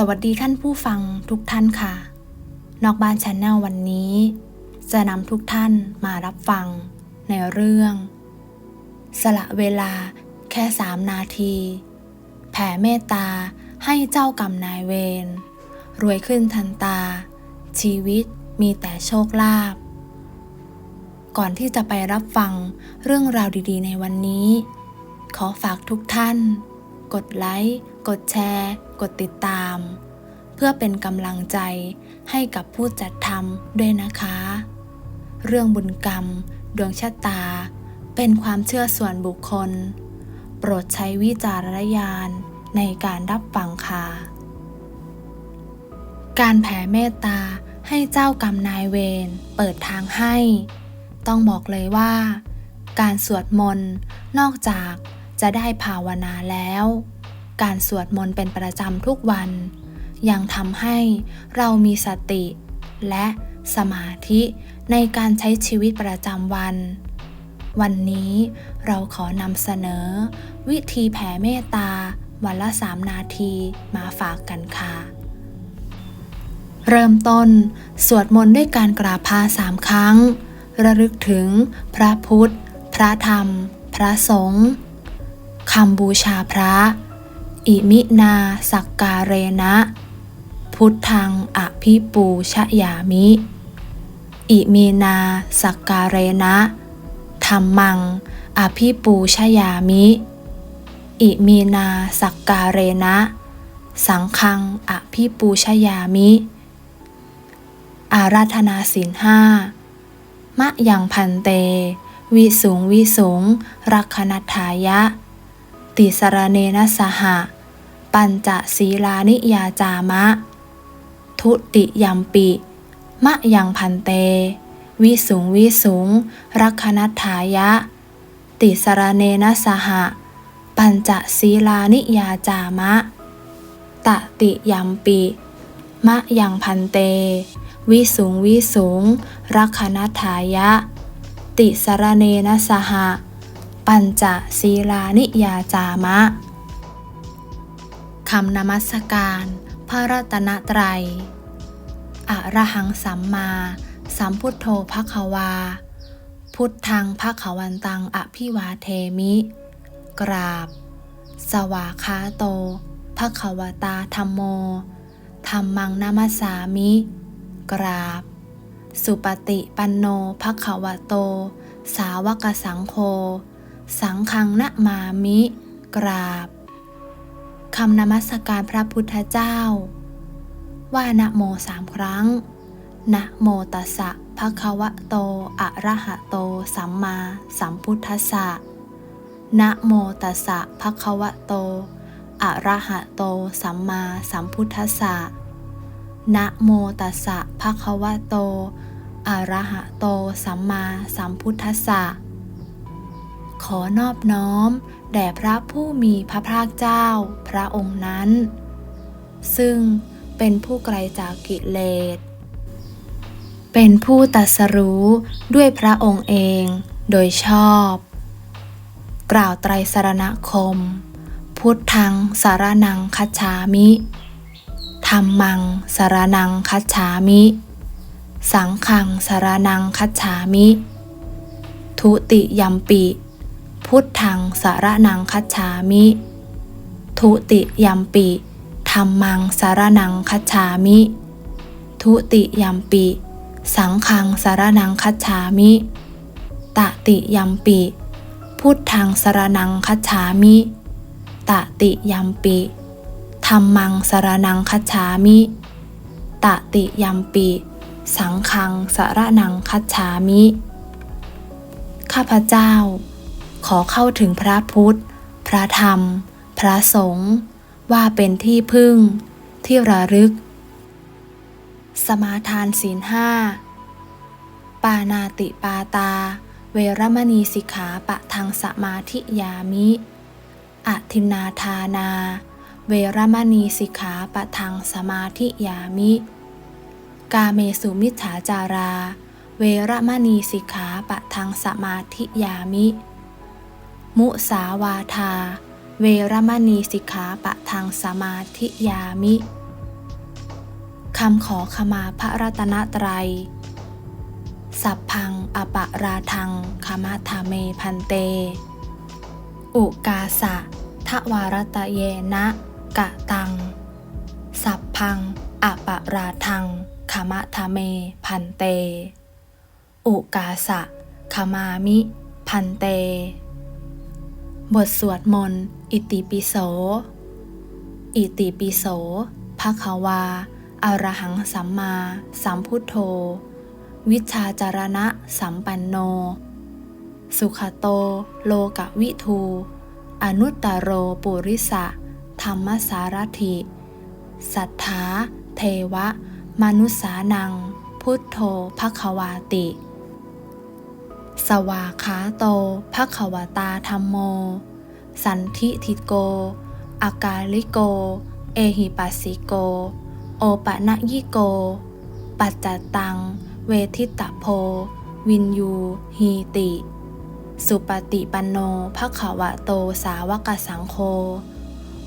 สวัสดีท่านผู้ฟังทุกท่านค่ะ นอกบ้านชนแนลวันนี้ จะนำทุกท่านมารับฟังในเรื่อง สละเวลาแค่สามนาที แผ่เมตตาให้เจ้ากรรมนายเวร รวยขึ้นทันตา ชีวิตมีแต่โชคลาภก่อนที่จะไปรับฟังเรื่องราวดีๆ ในวันนี้ ขอฝากทุกท่าน กดไลค์ กดแชร์ กดติดตาม เพื่อเป็นกำลังใจให้กับผู้จัดทำด้วยนะคะ เรื่องบุญกรรม ดวงชะตา เป็นความเชื่อส่วนบุคคล โปรดใช้วิจารณญาณในการรับฟังค่ะ การแผ่เมตตาให้เจ้ากรรมนายเวรเปิดทางให้ ต้องบอกเลยว่า การสวดมนต์นอกจากจะได้ภาวนาแล้ว การสวดมนต์เป็นประจำทุกวัน ยังทำให้เรามีสติ และสมาธิในการใช้ชีวิตประจำวัน วันนี้เราขอนำเสนอ วิธีแผ่เมตตา วันละ3นาทีมาฝากกันค่ะ เริ่มต้น สวดมนต์ด้วยการกราบพาสามครั้ง ระลึกถึง พระพุทธ พระธรรม พระสงฆ์คำบูชาพระ อิมินาสักการเรนะ พุทธังอภิปูชยามิ อิมีนาสักการเรนะธรรมัง อภิปูชยามิ อิมีนาสักการเรนะ สังฆัง อภิปูชยามิ อาราธนาศีลห้ามะยังพันเต วิสุงวิสุงรักขณทายะ ติสรเนนะสหะ ปัญจศีลานิยาจามะ ทุติยัมปิ มะยังพันเต วิสุงวิสุงรักขณทายะ ติสรเนนะสหะ ปัญจศีลานิยาจามะ ตติยัมปิ มะยังพันเต วิสุงวิสุงรักขณทายะ ติสรเนนะสหะปัญจศีลานิยาจามะ คำนมัสการ พระรัตนตรัยอะระหังสัมมา สัมพุทโธภควา พุทธังภควันตังอภิวาเทมิ กราบ สวาคาโตภควตาธรรมโมธรรมังนามัสสามิ กราบ สุปฏิปันโนภควโต สาวกสังโฆ สังฆังนะมามิ กราบ คำนมัสการพระพุทธเจ้า ว่านะโมสามครั้ง นะโมตัสสะภะคะวะโต อะระหะโต สัมมาสัมพุทธัสสะ นะโมตัสสะภะคะวะโต อะระหะโต สัมมาสัมพุทธัสสะ นะโมตัสสะภะคะวะโต อะระหะโต สัมมาสัมพุทธัสสะ ขอนอบน้อม แด่พระผู้มีพระภาคเจ้าพระองค์นั้น ซึ่งเป็นผู้ไกลจากกิเลส เป็นผู้ตัสรู้ด้วยพระองค์เองโดยชอบ กล่าวไตรสรณคม พุทธังสารนังคัจฉามิธรรมังสารนังคัจฉามิ สังฆังสารนังคัจฉามิ ทุติยัมปิ พุทธังสารนังคัจฉามิ ทุติยัมปิธรรมังสารนังคัจฉามิ ทุติยัมปิ สังฆังสารนังคัจฉามิ ตติยัมปิ พุทธังสารนังคัจฉามิ ตติยัมปิธรรมังสารนังคัจฉามิ ตติยัมปิ สังฆังสารนังคัจฉามิ ข้าพเจ้า ขอเข้าถึงพระพุทธ พระธรรม พระสงฆ์ว่าเป็นที่พึ่ง ที่ระลึก สมาทานศีลห้า ปานาติปาตา เวรมณีสิกขาปะทังสมาธิยามิอทินนาทานา เวรมณีสิกขาปะทังสมาธิยามิ กาเมสุมิจฉาจารา เวรมณีสิกขาปะทังสมาธิยามิ มุสาวาทา เวรมณีสิกขาปะทังสมาธิยามิคำขอขมาพระรัตนตรัย สัพพังอปะราทังคามะทาเมพันเต อุกาสะทวารตะเยนะ กะตัง สัพพังอปะราทังคามะทาเมพันเต อุกาสะขมามิ พันเต บทสวดมนต์ อิติปิโส อิติปิโสภะคะวาอรหังสัมมาสัมพุทโธ วิชชาจารณะสัมปันโน สุขโต โลกวิทู อนุตตโรปุริสะ ธรรมสารถิ สัทธา เทวะ มนุสานัง พุทโธภควาติ สวาขาโตภควตาธรรมโม สันทิทิโก อากาลิโก เอหิปัสสิโก โอปะนะยิโก ปัจจตัง เวทิตะโพ วินยูฮีติ สุปฏิปันโนภควะโตสาวกสังโฆ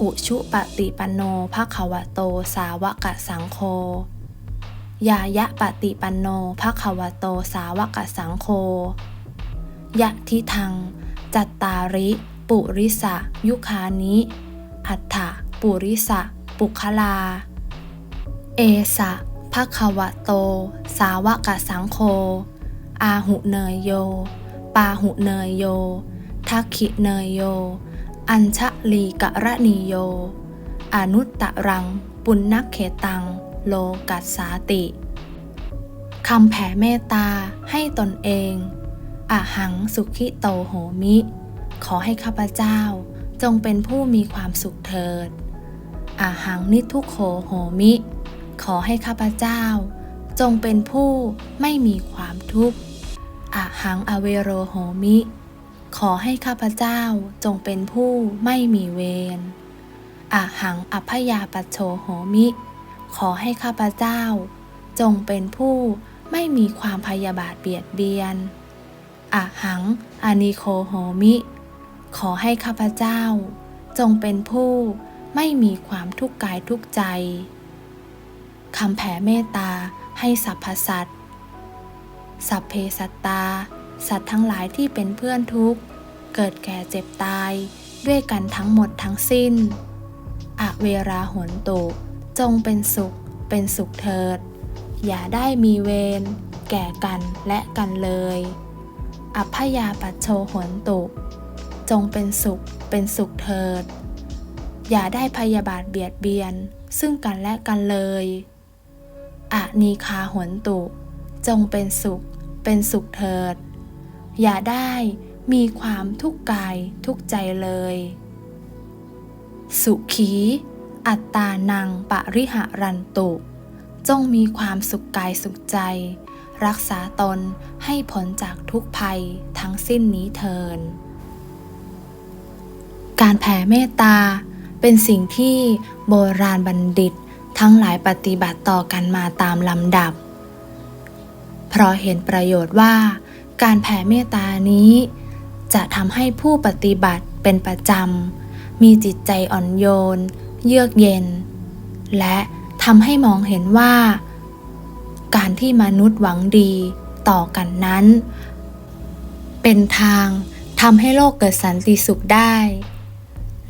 อุชุปฏิปันโนภควะโตสาวกสังโฆยายะปฏิปันโนภควโตสาวกสังโฆ ยะทิทัง จัตตาริ ปุริสะ ยุคานิ อัฏฐะปุริสะ ปุคลา เอสะภควะโต สาวกสังโฆอาหุเนยโย ปาหุเนยโย ทักขิเนยโย อัญชลีกะระนีโย อนุตตรัง ปุณนักเขตัง โลกัสสาติ คำแผ่เมตตาให้ตนเอง อะหังสุขิโตโหมิ ขอให้ข้าพเจ้าจงเป็นผู้มีความสุขเถิดอะหังนิทุโขโหมิ ขอให้ข้าพเจ้า จงเป็นผู้ไม่มีความทุกข์อะหังอเวโรโหมิ ขอให้ข้าพเจ้าจงเป็นผู้ไม่มีเวรอะหังอภยาปัชโชโหมิ ขอให้ข้าพเจ้า จงเป็นผู้ไม่มีความพยาบาทเบียดเบียน อะหังอานิโคโหมิ ขอให้ข้าพเจ้า จงเป็นผู้ไม่มีความทุกข์กายทุกใจคำแผ่เมตตาให้สรรพสัตว์ สัพเพสัตตา สัตว์ทั้งหลายที่เป็นเพื่อนทุกข์ เกิดแก่เจ็บตายด้วยกันทั้งหมดทั้งสิ้น อะเวราหนตุ จงเป็นสุข เป็นสุขเถิด อย่าได้มีเวรแก่กันและกันเลย อัพยาปัชโชหนตุ จงเป็นสุข เป็นสุขเถิด อย่าได้พยาบาทเบียดเบียน ซึ่งกันและกันเลยอะนีคาหนตุ จงเป็นสุข เป็นสุขเถิด อย่าได้มีความทุกข์กายทุกใจเลย สุขี อัตตานังปริหารันตุ จงมีความสุขกายสุขใจ รักษาตนให้พ้นจากทุกภัยทั้งสิ้นนี้เทิน การแผ่เมตตาเป็นสิ่งที่โบราณบัณฑิตทั้งหลายปฏิบัติต่อกันมาตามลำดับ เพราะเห็นประโยชน์ว่าการแผ่เมตตานี้ จะทำให้ผู้ปฏิบัติเป็นประจำ มีจิตใจอ่อนโยน เยือกเย็น และทำให้มองเห็นว่า การที่มนุษย์หวังดีต่อกันนั้น เป็นทางทำให้โลกเกิดสันติสุขได้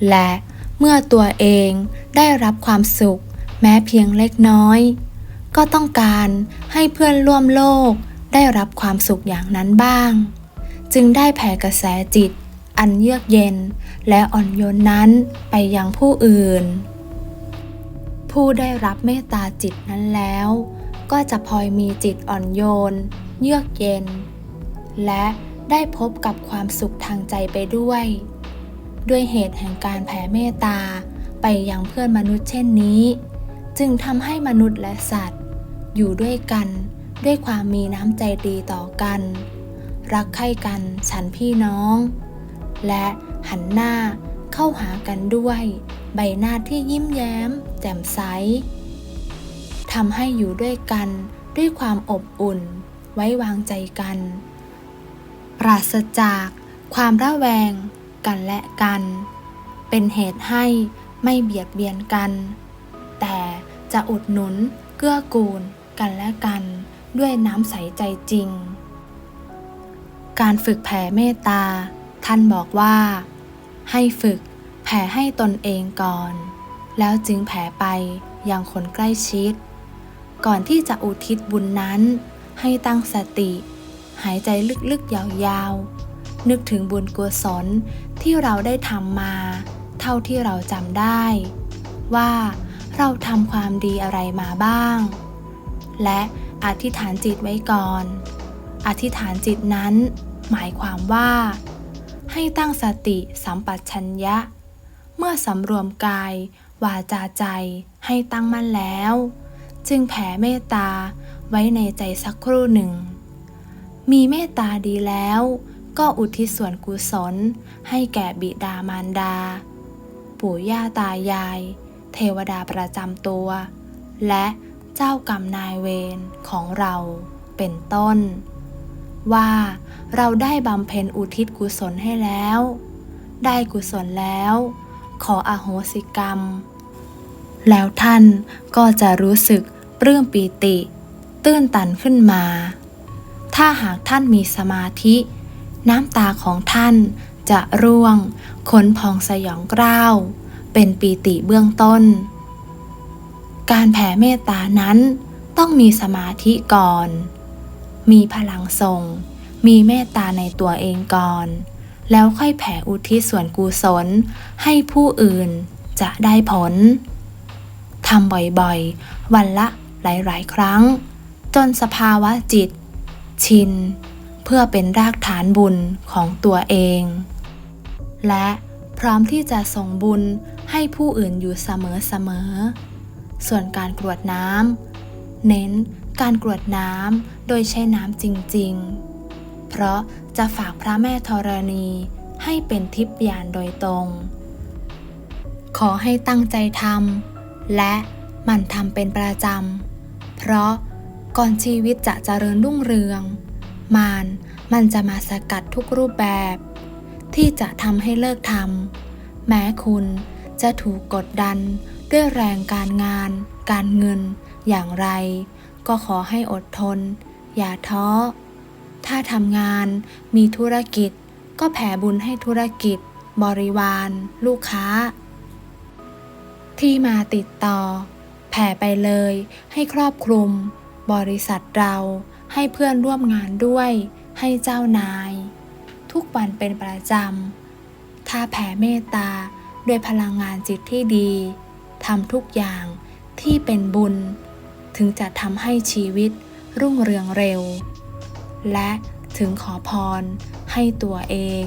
และเมื่อตัวเองได้รับความสุขแม้เพียงเล็กน้อย ก็ต้องการให้เพื่อนร่วมโลกได้รับความสุขอย่างนั้นบ้าง จึงได้แผ่กระแสจิต อันเยือกเย็นและอ่อนโยนนั้นไปยังผู้อื่น ผู้ได้รับเมตตาจิตนั้นแล้ว ก็จะพลอยมีจิตอ่อนโยน เยือกเย็น และได้พบกับความสุขทางใจไปด้วย ด้วยเหตุแห่งการแผ่เมตตาไปยังเพื่อนมนุษย์เช่นนี้ จึงทำให้มนุษย์และสัตว์ อยู่ด้วยกันด้วยความมีน้ำใจดีต่อกัน รักใคร่กันฉันพี่น้อง และหันหน้าเข้าหากันด้วย ใบหน้าที่ยิ้มแย้ม แจ่มใส ทำให้อยู่ด้วยกันด้วยความอบอุ่น ไว้วางใจกัน ปราศจากความระแวงกันและกัน เป็นเหตุให้ไม่เบียดเบียนกัน แต่จะอุดหนุนเกื้อกูลกันและกันด้วยน้ำใสใจจริง การฝึกแผ่เมตตา ท่านบอกว่า ให้ฝึกแผ่ให้ตนเองก่อน แล้วจึงแผ่ไปยังคนใกล้ชิด ก่อนที่จะอุทิศบุญนั้น ให้ตั้งสติ หายใจลึกๆยาวๆ นึกถึงบุญกุศลที่เราได้ทำมา เท่าที่เราจำได้ ว่าเราทำความดีอะไรมาบ้าง และอธิษฐานจิตไว้ก่อน อธิษฐานจิตนั้น หมายความว่า ให้ตั้งสติสัมปชัญญะ เมื่อสำรวมกาย วาจาใจให้ตั้งมั่นแล้ว จึงแผ่เมตตาไว้ในใจสักครู่หนึ่ง มีเมตตาดีแล้ว ก็อุทิศส่วนกุศล ให้แก่บิดามารดา ปู่ย่าตายาย เทวดาประจำตัว และเจ้ากรรมนายเวรของเราเป็นต้น ว่าเราได้บำเพ็ญอุทิศกุศลให้แล้ว ได้กุศลแล้ว ขออโหสิกรรม แล้วท่านก็จะรู้สึก ปลื้มปีติ ตื้นตันขึ้นมา ถ้าหากท่านมีสมาธิ น้ำตาของท่านจะร่วงขนพองสยองกล้าว เป็นปีติเบื้องต้น การแผ่เมตตานั้นต้องมีสมาธิก่อน มีพลังส่ง มีเมตตาในตัวเองก่อน แล้วค่อยแผ่อุทิศส่วนกุศลให้ผู้อื่นจะได้ผลทำบ่อยๆ วันละ หลาย ๆ ครั้ง จนสภาวะจิต ชิน เพื่อเป็นรากฐานบุญของตัวเอง และพร้อมที่จะส่งบุญให้ผู้อื่นอยู่เสมอ ๆ ส่วนการกรวดน้ำเน้นการกรวดน้ำโดยใช้น้ำจริง ๆ เพราะจะฝากพระแม่ธรณีให้เป็นทิพยานโดยตรง ขอให้ตั้งใจทำและมั่นทำเป็นประจำ เพราะก่อนชีวิตจะเจริญรุ่งเรือง มารมันจะมาสกัดทุกรูปแบบ ที่จะทำให้เลิกทำแม้คุณจะถูกกดดันด้วยแรงการงาน การเงิน อย่างไร ก็ขอให้อดทน อย่าท้อ ถ้าทำงานมีธุรกิจก็แผ่บุญให้ธุรกิจ บริวาร ลูกค้า ที่มาติดต่อ แผ่ไปเลย ให้ครอบคลุม บริษัทเรา ให้เพื่อนร่วมงานด้วย ให้เจ้านาย ทุกวันเป็นประจำ ถ้าแผ่เมตตาด้วยพลังงานจิตที่ดีทำทุกอย่างที่เป็นบุญ ถึงจะทำให้ชีวิตรุ่งเรืองเร็ว และถึงขอพรให้ตัวเอง